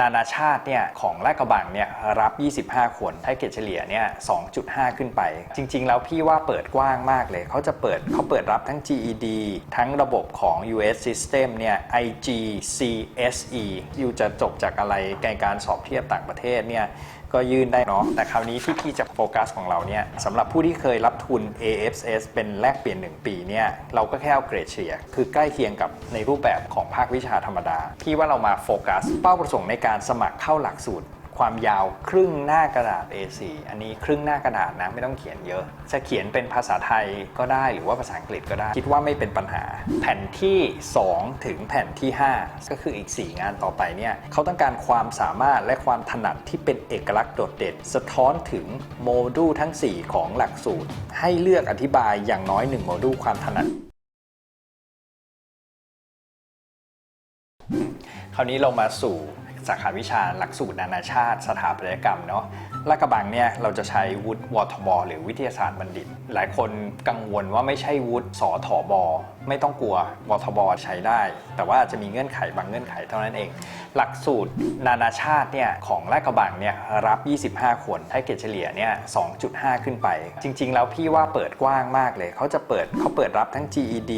นานาชาติเนี่ยของลาดกระบังเนี่ยรับ 25 คนให้เกรดเฉลี่ยเนี่ย 2.5 ขึ้นไป จริง ๆ แล้วพี่ว่าเปิดกว้างมากเลย เขาจะเปิดเขาเปิดรับทั้ง GED ทั้งระบบของ US System เนี่ย IG CSE อยู่จะจบจากอะไรในการสอบเทียบต่างประเทศเนี่ย ก็ยื่นได้เนาะแต่คราวนี้ที่พี่จะโฟกัสของเราเนี่ยสำหรับผู้ที่เคยรับทุน AFS เป็นแลกเปลี่ยน 1 ปีเนี่ยเราก็แค่เอาเกรดเฉลี่ยคือใกล้เคียงกับในรูปแบบของภาควิชาธรรมดา พี่ว่าเรามาโฟกัส เป้าประสงค์ในการสมัครเข้าหลักสูตร ความยาวครึ่งหน้ากระดาษ A4 อันนี้ครึ่งหน้ากระดาษนะไม่ต้องเขียนเยอะ จะเขียนเป็นภาษาไทยก็ได้หรือว่าภาษาอังกฤษก็ได้ คิดว่าไม่เป็นปัญหา แผ่นที่ 2 ถึงแผ่นที่ 5 ก็คืออีก 4 งานต่อไปเนี่ยเขาต้องการความสามารถและความถนัดที่เป็นเอกลักษณ์โดดเด่น สะท้อนถึงโมดูลทั้ง 4 ของหลักสูตร ให้เลือกอธิบายอย่างน้อย1โมดูลความถนัดคราวนี้เรามาสู่ สาขาวิชาหลักสูตรนานาชาติสถาปัตยกรรมเนาะลาดกระบังเนี่ยเราจะใช้วุฒิวทบ หรือวิทยาศาสตร์บัณฑิต หลายคนกังวลว่าไม่ใช่วุฒิสอทบไม่ต้องกลัววทบ ใช้ได้ แต่ว่าจะมีเงื่อนไขบางเงื่อนไขเท่านั้นเองหลักสูตรนานาชาติเนี่ยของลาดกระบังเนี่ยรับ 25 คนให้เกรดเฉลี่ยเนี่ย 2.5 ขึ้นไป จริง ๆ แล้วพี่ว่าเปิดกว้างมากเลย เขาจะเปิดเขาเปิดรับทั้ง GED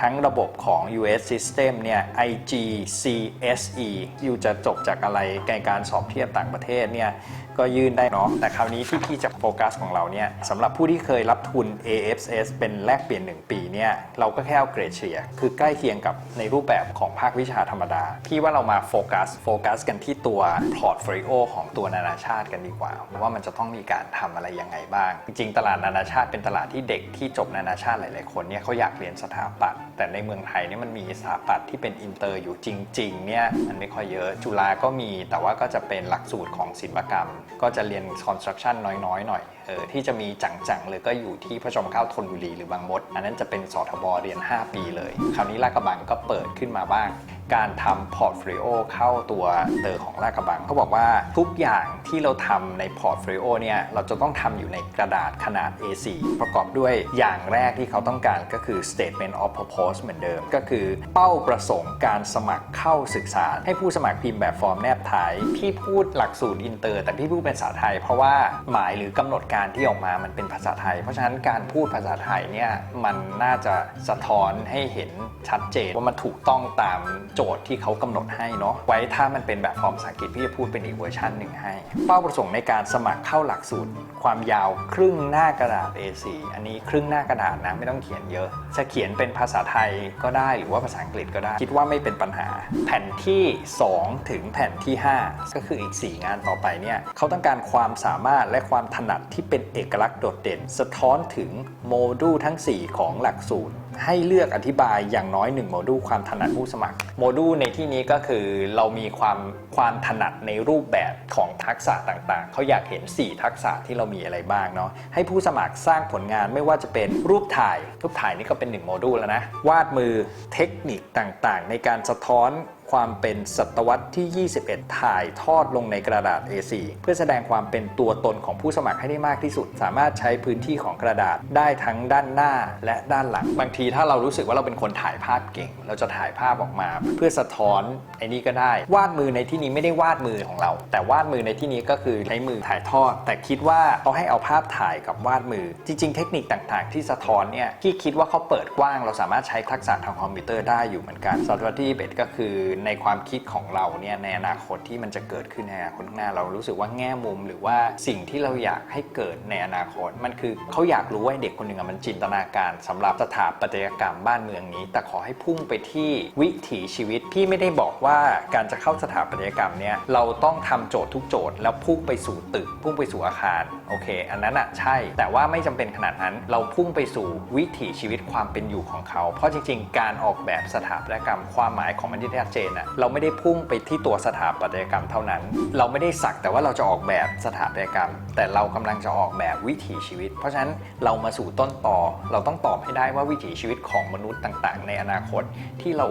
ทั้งระบบของ US System เนี่ย IG CSE อยู่จะจบจากอะไรในการสอบเทียบต่างประเทศเนี่ยก็ยื่นได้เนาะแต่คราวนี้ที่พี่จะโฟกัสของเราเนี่ยสำหรับผู้ที่เคยรับทุน AFS เป็นแลกเปลี่ยน 1 ปีเนี่ยเราก็แค่เอาเกรดเฉลี่ย คือใกล้เคียงกับในรูปแบบของภาควิชาธรรมดา พี่ว่าเรามาโฟกัสโฟกัสกันที่ตัวพอร์ตโฟลิโอของตัวนานาชาติกันดีกว่า ว่ามันจะต้องมีการทำอะไรยังไงบ้าง จริงๆ ตลาดนานาชาติเป็นตลาดที่เด็กที่จบนานาชาติหลายๆคนเนี่ยเขาอยากเรียนสถาปัตย์แต่ในเมืองไทยเนี่ยมันมีสถาปัตย์ที่เป็นอินเตอร์อยู่จริงๆเนี่ยมันไม่ค่อยเยอะจุฬาก็มีแต่ว่าก็จะเป็นหลักสูตรของศิลปกรรม ก็จะเรียน construction น้อยๆหน่อยเออที่จะมีจังๆเลยก็อยู่ที่พระชมเกล้าธนบุรีหรือ บางมด อันนั้นจะเป็นสทบเรียน 5 ปีเลย คราวนี้ลาดกระบังก็เปิดขึ้นมาบ้าง การทำพอร์ตโฟลิโอเข้าตัวเตอร์ของลาดกระบังเขาบอกว่าทุกอย่างที่เราทำในพอร์ตโฟลิโอเนี่ยเราจะต้องทำอยู่ในกระดาษขนาด A4 ประกอบด้วยอย่างแรกที่เขาต้องการก็คือ statement of purpose เหมือนเดิม ก็คือเป้าประสงค์การสมัครเข้าศึกษา ให้ผู้สมัครพิมพ์แบบฟอร์มแนบท้ายพี่พูดหลักสูตรอินเตอร์ แต่พี่พูดเป็นภาษาไทย เพราะว่าหมายหรือกำหนดการที่ออกมามันเป็นภาษาไทย เพราะฉะนั้นการพูดภาษาไทยเนี่ยมันน่าจะสะท้อนให้เห็นชัดเจนว่ามันถูกต้องตามโจทย์ที่เขากำหนดให้เนาะไว้ถ้ามันเป็นแบบฟอร์มภาษาอังกฤษพี่จะพูดเป็นอีกเวอร์ชันหนึ่งให้ เป้าประสงค์ในการสมัครเข้าหลักสูตร ความยาวครึ่งหน้ากระดาษ A4 อันนี้ครึ่งหน้ากระดาษนะไม่ต้องเขียนเยอะ จะเขียนเป็นภาษาไทยก็ได้หรือว่าภาษาอังกฤษก็ได้ คิดว่าไม่เป็นปัญหา แผ่นที่ 2 ถึงแผ่นที่ 5 ก็คืออีก 4 งานต่อไปเนี่ยเขาต้องการความสามารถและความถนัดที่เป็นเอกลักษณ์โดดเด่น สะท้อนถึงโมดูลทั้ง 4 ของหลักสูตร ให้เลือกอธิบายอย่างน้อย1โมดูลความถนัดผู้สมัคร โมดูลในที่นี้ก็คือเรามีความความถนัดในรูปแบบของทักษะต่างๆ เขาอยากเห็น 4 ทักษะที่เรามีอะไรบ้างเนาะให้ผู้สมัครสร้างผลงานไม่ว่าจะเป็นรูปถ่าย รูปถ่ายนี่ก็เป็น1โมดูลแล้วนะวาดมือเทคนิคต่างๆ ในการสะท้อน ความเป็นศตวรรษที่ 21 ถ่ายทอดลงในกระดาษ A4 เพื่อแสดงความเป็นตัวตนของผู้สมัครให้ได้มากที่สุด สามารถใช้พื้นที่ของกระดาษได้ทั้งด้านหน้าและด้านหลัง บางทีถ้าเรารู้สึกว่าเราเป็นคนถ่ายภาพเก่ง เราจะถ่ายภาพออกมา เพื่อสะท้อนไอ้นี่ก็ได้ วาดมือในที่นี้ไม่ได้วาดมือของเรา แต่วาดมือในที่นี้ก็คือใช้มือถ่ายทอด แต่คิดว่าเขาให้เอาภาพถ่ายกับวาดมือ จริง ๆ เทคนิคต่างๆ ที่สะท้อนเนี่ยที่คิดว่าเขาเปิดกว้าง เราสามารถใช้ทักษะทางคอมพิวเตอร์ได้อยู่เหมือนกันศตวรรษที่21ก็คือในความคิดของเราเนี่ยในอนาคตที่มันจะเกิดขึ้นในอนาคตข้างหน้าเรารู้สึกว่าแง่มุม หรือว่าสิ่งที่เราอยากให้เกิดในอนาคต มันคือเขาอยากรู้ว่าเด็กคนหนึ่งมันจินตนาการสำหรับสถาปัตยกรรมบ้านเมืองนี้ แต่ขอให้พุ่งไปที่วิถีชีวิตพี่ไม่ได้บอกว่าการจะเข้าสถาปัตยกรรมเนี่ยเราต้องทำโจทย์ทุกโจทย์ แล้วพุ่งไปสู่ตึก พุ่งไปสู่อาคารโอเค อันนั้นอะใช่ แต่ว่าไม่จำเป็นขนาดนั้นเราพุ่งไปสู่วิถีชีวิตความเป็นอยู่ของเขา เพราะจริง ๆ การออกแบบสถาปัตยกรรมความหมายของมันที่ชัดเจนอะเราไม่ได้พุ่งไปที่ตัวสถาปัตยกรรมเท่านั้น เราไม่ได้สักแต่ว่าเราจะออกแบบสถาปัตยกรรม แต่เรากำลังจะออกแบบวิถีชีวิต เพราะฉะนั้นเรามาสู่ต้นต่อ เราต้องตอบให้ได้ว่าวิถีชีวิตของมนุษย์ต่างๆ ในอนาคตที่เรา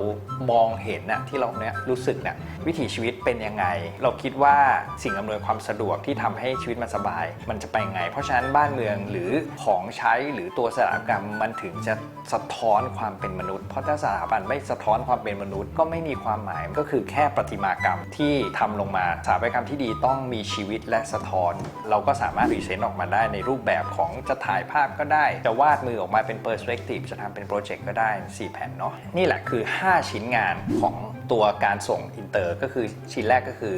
มองเห็นน่ะที่เราเนี่ยรู้สึกเนี่ยวิถีชีวิตเป็นยังไง เราคิดว่าสิ่งอำนวยความสะดวกที่ทำให้ชีวิตมันสบาย มันจะไปยังไง เพราะฉะนั้นบ้านเมืองหรือของใช้หรือตัวสถาปัตยกรรมมันถึงจะสะท้อนความเป็นมนุษย์ เพราะถ้าสถาปัตย์ไม่สะท้อนความเป็นมนุษย์ก็ไม่มีความหมายก็คือแค่ประติมากรรมที่ทำลงมาสถาปัตยกรรมที่ดีต้องมีชีวิตและสะท้อน เราก็สามารถพรีเซนต์ออกมาได้ในรูปแบบของจะถ่ายภาพก็ได้ จะวาดมือออกมาเป็นเปอร์สเปกทีฟจะทำเป็นโปรเจกต์ก็ได้ 4 แผ่นเนาะนี่แหละคือ 5 ชิ้นงานของตัวการส่งอินเตอร์ก็คือชิ้นแรกก็คือ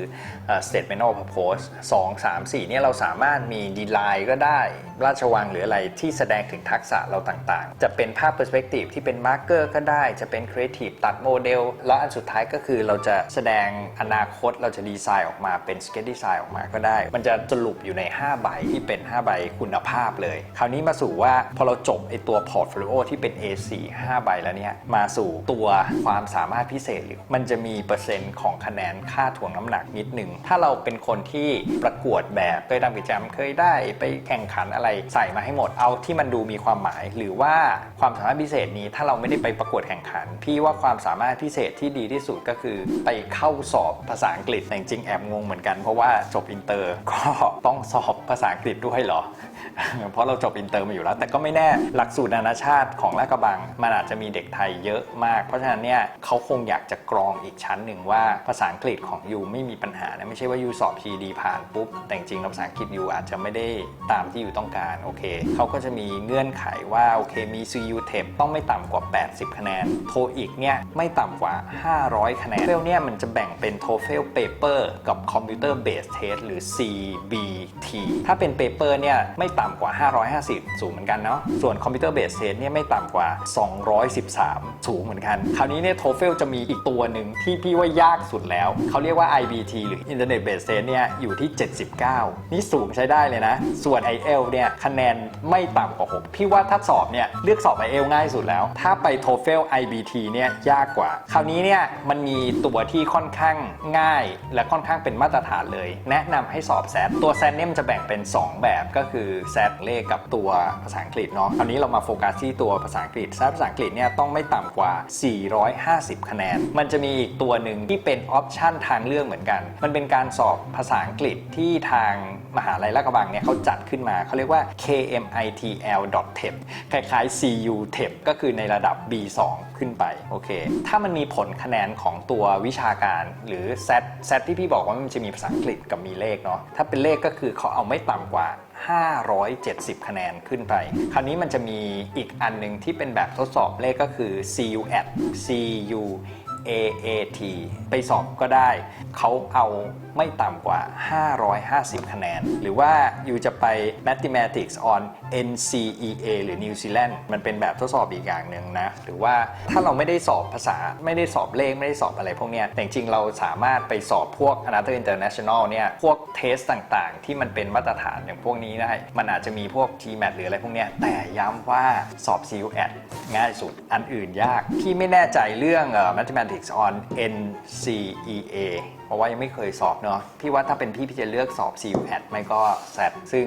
เอ่อ statement of purpose 2 3 4เนี่ยเราสามารถมีดีไลน์ก็ได้ราชวังหรืออะไรที่แสดงถึงทักษะเราต่างๆ จะเป็นภาพ perspective ที่เป็นมาร์กเกอร์ก็ได้ จะเป็น creative ตัดโมเดล แล้วอันสุดท้ายก็คือเราจะแสดงอนาคตเราจะดีไซน์ออกมาเป็น sketch design ออกมาก็ได้ มันจะสรุปอยู่ใน 5 ใบที่เป็น 5 ใบคุณภาพเลย คราวนี้มาสู่ว่าพอเราจบไอตัว portfolio ที่เป็น A4 5 ใบแล้วเนี่ยมาสู่ตัวความสามารถพิเศษหรือมันันจะมีเปอร์เซ็นต์ของคะแนนค่าถ่วงน้ำหนักนิดหนึ่ง ถ้าเราเป็นคนที่ประกวดแบบเคยทำกิจกรรมเคยได้ไปแข่งขันอะไรใส่มาให้หมดเอาที่มันดูมีความหมาย หรือว่าความสามารถพิเศษนี้ถ้าเราไม่ได้ไปประกวดแข่งขัน พี่ว่าความสามารถพิเศษที่ดีที่สุดก็คือ ไปเข้าสอบภาษาอังกฤษแต่จริงแอบงงเหมือนกันเพราะว่าจบอินเตอร์ก็ต้องสอบภาษาอังกฤษด้วยเหรอ เพราะเราจบอินเตอร์มาอยู่แล้ว แต่ก็ไม่แน่หลักสูตรนานาชาติของลาดกระบังมันอาจจะมีเด็กไทยเยอะมาก เพราะฉะนั้นเนี่ยเขาคงอยากจะกรองอีกชั้นหนึ่งว่าภาษาอังกฤษของยูไม่มีปัญหานะไม่ใช่ว่ายูสอบ PD ผ่านปุ๊บ แต่จริงๆภาษาอังกฤษยูอาจจะไม่ได้ตามที่ยูต้องการโอเคเขาก็จะมีเงื่อนไขว่าโอเคมี CU t e p ต้องไม่ต่ำกว่า 80 คะแนนโทอีกเนี่ยไม่ต่ำกว่า 500 คะแนนเฟลเนี่ยมันจะแบ่งเป็น TOEFL Paper กับ Computer Based Test หรือ CBT ถ้าเป็น Paper เนี่ยไม่ต่ำำกว่า 550 สูงเหมือนกันเนาะ ส่วน Computer Based Test เนี่ยไม่ต่ำกว่า 213 สูงเหมือนกัน คราวนี้เนี่ย TOEFL จะมีอีกตัวหนึ่งที่พี่ว่ายากสุดแล้ว เขาเรียกว่า IBT หรือ Internet Base Test เนี่ยอยู่ที่ 79 นี่สูงใช้ได้เลยนะ ส่วน IEL เนี่ยคะแนนไม่ต่ำกว่า 6 พี่ว่าถ้าสอบเนี่ยเลือกสอบ IEL ง่ายสุดแล้ว ถ้าไป TOEFL IBT เนี่ยยากกว่า คราวนี้เนี่ยมันมีตัวที่ค่อนข้างง่าย และค่อนข้างเป็นมาตรฐานเลย แนะนำให้สอบแซดตัวแซดเนี่ยมันจะแบ่งเป็น 2 แบบก็คือแซดเลขกับตัวภาษาอังกฤษเนาะคราวนี้เรามาโฟกัสที่ตัวภาษาอังกฤษแซดภาษาอังกฤษเนี่ยต้องไม่ต่ำกว่า 450 คะแนน มันจะมีอีกตัวหนึ่งที่เป็นออปชันทางเลือกเหมือนกัน มันเป็นการสอบภาษาอังกฤษที่ทางมหาลัยลาดกระบังเนี่ยเขาจัดขึ้นมา เขาเรียกว่า KMITL.TEP คล้ายๆ CU TEP ก็คือในระดับ B2 ขึ้นไป โอเค ถ้ามันมีผลคะแนนของตัววิชาการ หรือ Z Z ที่พี่บอกว่ามันจะมีภาษาอังกฤษกับมีเลขเนาะ ถ้าเป็นเลขก็คือเขาเอาไม่ต่ำกว่า 570 คะแนนขึ้นไป คราวนี้มันจะมีอีกอันหนึ่งที่เป็นแบบทดสอบเลขก็คือ CU at CU AAT ไปสอบก็ได้ เขาเอา ไม่ต่ำกว่า 550 คะแนน หรือว่าอยู่จะไป Mathematics on NCEA หรือ New Zealand มันเป็นแบบทดสอบอีกอย่างหนึ่งนะ หรือว่าถ้าเราไม่ได้สอบภาษาไม่ได้สอบเลขไม่ได้สอบอะไรพวกเนี้ยแต่จริงๆเราสามารถไปสอบพวก Another International เนี่ยพวกเทสต่างๆ ที่มันเป็นมาตรฐานอย่างพวกนี้ได้มันอาจจะมีพวก GMAT หรืออะไรพวกเนี้ยแต่ย้ำว่าสอบ CUAT ง่ายสุด อันอื่นยาก พี่ไม่แน่ใจเรื่อง Mathematics on NCEA เพราะว่ายังไม่เคยสอบเนาะพี่ว่าถ้าเป็นพี่พี่จะเลือกสอบ c u แอดไม่ก็แซดซึ่ง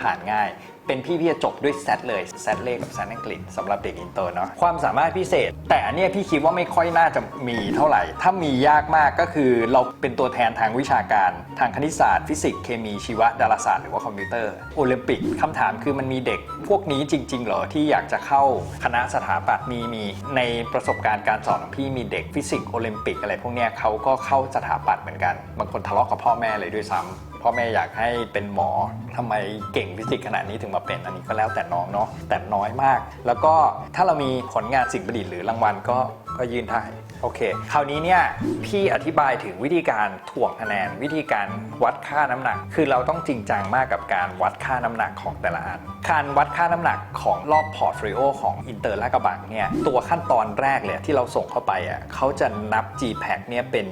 ผ่านง่าย เป็นพี่พี่จะจบด้วย SAT เลย SAT เลขกับ SAT อังกฤษสำหรับเด็กอินเตอร์เนาะความสามารถพิเศษ แต่อันเนี้ยพี่คิดว่าไม่ค่อยน่าจะมีเท่าไหร่ ถ้ามียากมากก็คือเราเป็นตัวแทนทางวิชาการ ทางคณิตศาสตร์ฟิสิกส์เคมีชีวะดาราศาสตร์หรือว่าคอมพิวเตอร์โอลิมปิกคำถามคือมันมีเด็กพวกนี้จริง ๆ เหรอที่อยากจะเข้าคณะสถาปัตย์มีมีในประสบการณ์การสอนของพี่มีเด็กฟิสิกส์โอลิมปิกอะไรพวกเนี้ยเขาก็เข้าสถาปัตย์เหมือนกันบางคนทะเลาะกับพ่อแม่เลยด้วยซ้ำ พ่อแม่อยากให้เป็นหมอทำไมเก่งฟิสิกส์ขนาดนี้ถึงมาเป็นอันนี้ก็แล้วแต่น้องเนาะแต่น้อยมาก แล้วก็ถ้าเรามีผลงานสิ่งประดิษฐ์หรือรางวัลก็ก็ยื่นได้ โอเค คราวนี้เนี่ยพี่อธิบายถึงวิธีการถ่วงคะแนน วิธีการวัดค่าน้ำหนัก คือเราต้องจริงจังมากกับการวัดค่าน้ำหนักของแต่ละอัน การวัดค่าน้ำหนักของรอบพอร์ตโฟลิโอของอินเตอร์ลากระบังเนี่ยตัวขั้นตอนแรกเลยที่เราส่งเข้าไปอะเขาจะนับ GPAC เนี่ยเป็น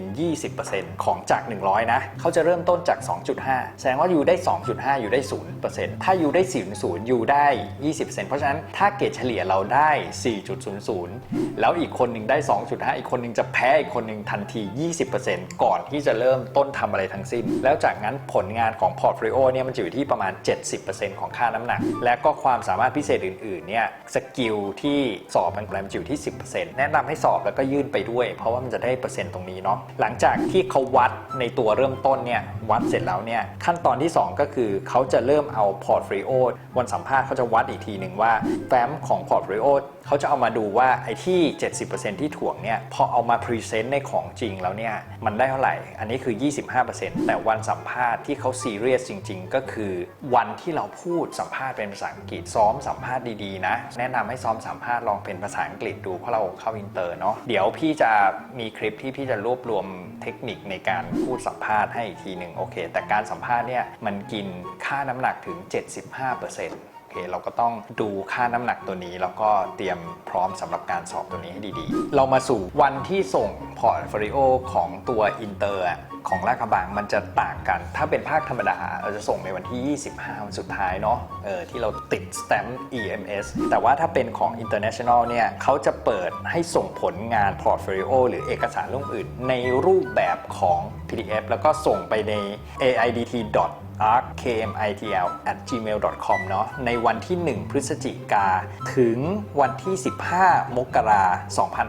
20%ของจาก 100 นะเขาจะเริ่มต้นจาก 2.5 แสดงว่าอยู่ได้ 2.5 อยู่ได้ 0%ถ้าอยู่ได้ 0.0 อยู่ได้ 20%เพราะฉะนั้นถ้าเกรดเฉลี่ยเราได้ 4.00 แล้วอีกคนหนึ่งได้ 2.5 อีกคนหนึ่งจะแพ้อีกคนหนึ่งทันที 20%ก่อนที่จะเริ่มต้นทำอะไรทั้งสิ้น แล้วจากนั้นผลงานของพอร์ตโฟลิโอเนี่ยมันจะอยู่ที่ประมาณ 70%ของค่าน้ำหนัก และก็ความสามารถพิเศษอื่นๆเนี่ยสกิลที่สอบมันมันจะอยู่ที่ 10%แนะนำให้สอบแล้วก็ยื่นไปด้วย เพราะว่ามันจะได้เปอร์เซ็นต์ตรงนี้เนาะหลังจากที่เขาวัดในตัวเริ่มต้นเนี่ยวัดเสร็จแล้วเนี่ยขั้นตอนที่ 2 ก็คือเขาจะเริ่มเอาพอร์ตโฟลิโอวันสัมภาษณ์เขาจะวัดอีกทีหนึ่งว่าแฟ้มของพอร์ตโฟลิโอเขาจะเอามาดูว่าไอ้ที่ 70%ที่ถ่วงเนี่ยพอเอามาพรีเซนต์ในของจริงแล้วเนี่ยมันได้เท่าไหร่ อันนี้คือ 25%แต่วันสัมภาษณ์ที่เขาซีเรียสจริง ๆ ก็คือวันที่เราพูดสัมภาษณ์เป็นภาษาอังกฤษซ้อมสัมภาษณ์ดีๆนะ แนะนำให้ซ้อมสัมภาษณ์ลองเป็นภาษาอังกฤษดูเพราะเราเข้าอินเตอร์เนาะเดี๋ยวพี่จะมีคลิปที่พี่จะรวบรวมเทคนิคในการพูดสัมภาษณ์ให้อีกทีหนึ่งโอเค แต่การสัมภาษณ์เนี่ยมันกินค่าน้ำหนักถึง 75%โอ เคเราก็ต้องดูค่าน้ำหนักตัวนี้ แล้วก็เตรียมพร้อมสำหรับการสอบตัวนี้ให้ดีๆ เรามาสู่วันที่ส่งพอร์ตโฟลิโอของตัวอินเตอร์ของลาดกระบังมันจะต่างกัน ถ้าเป็นภาคธรรมดา เราจะส่งในวันที่ 25 วันสุดท้ายเนาะเออที่เรา ติดสแตมป์ EMS แต่ว่าถ้าเป็นของ International เนี่ยเขาจะเปิดให้ส่งผลงานพอร์ตโฟลิโอหรือเอกสารเรื่องอื่น ในรูปแบบของ PDF แล้วก็ส่งไปใน aidt arkmitl at gmail.com เนาะในวันที่ 1 พฤศจิกา ถึงวันที่ 15 มกรา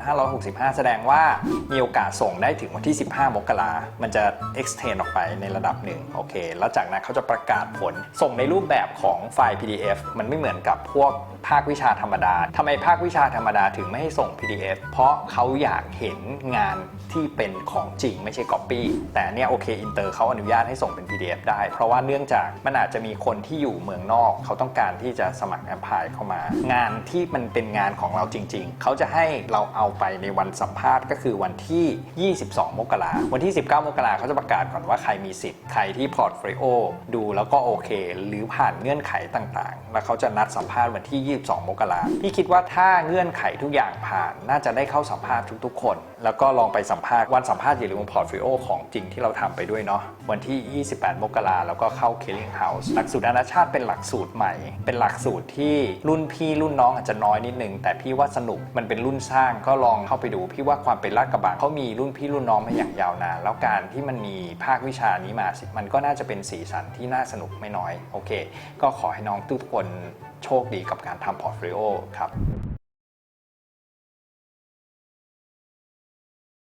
2565 แสดงว่ามีโอกาสส่งได้ถึงวันที่ 15 มกรามันจะ extend ออกไปในระดับหนึ่งโอเค แล้วจากนั้นเขาจะประกาศผลส่งในรูปแบบของไฟล์ PDF มันไม่เหมือนกับพวกภาควิชาธรรมดาทำไมภาควิชาธรรมดาถึงไม่ให้ส่ง PDF เพราะเขาอยากเห็นงานที่เป็นของจริงไม่ใช่ Copy แต่เนี่ยโอเคอินเตอร์เขาอนุญาตให้ส่งเป็น PDF ได้ เพราะว่าเนื่องจากมันอาจจะมีคนที่อยู่เมืองนอก เขาต้องการที่จะสมัครแอมพายเข้ามา งานที่มันเป็นงานของเราจริง ๆ เขาจะให้เราเอาไปในวันสัมภาษณ์ก็คือวันที่ 22 มกราวันที่ 19 มกราเขาจะประกาศก่อนว่าใครมีสิทธิ์ใครที่พอร์ตโฟลิโอดูแล้วก็โอเค หรือผ่านเงื่อนไขต่างๆ แล้วเขาจะนัดสัมภาษณ์วันที่22มกราพี่คิดว่าถ้าเงื่อนไขทุกอย่างผ่าน น่าจะได้เข้าสัมภาษณ์ทุกๆคน แล้วก็ลองไปสัมภาษณ์วันสัมภาษณ์อย่าลืมพอร์ตฟิโอของจริงที่เราทำไปด้วยเนาะวันที่ 28 มกราแล้วก็เข้า Killing House หลักสูตรนานาชาติเป็นหลักสูตรใหม่ เป็นหลักสูตรที่รุ่นพี่รุ่นน้องอาจจะน้อยนิดนึง แต่พี่ว่าสนุกมันเป็นรุ่นสร้างก็ลองเข้าไปดู พี่ว่าความเป็นลาดกระบังเขามีรุ่นพี่รุ่นน้องมาอย่างยาวนานแล้วการที่มันมีภาควิชานี้มาสิมันก็น่าจะเป็นสีสันที่น่าสนุกไม่น้อยโอเค ก็ขอให้น้องทุกคน โชคดีกับการทำพอร์ตโฟลิโอครับ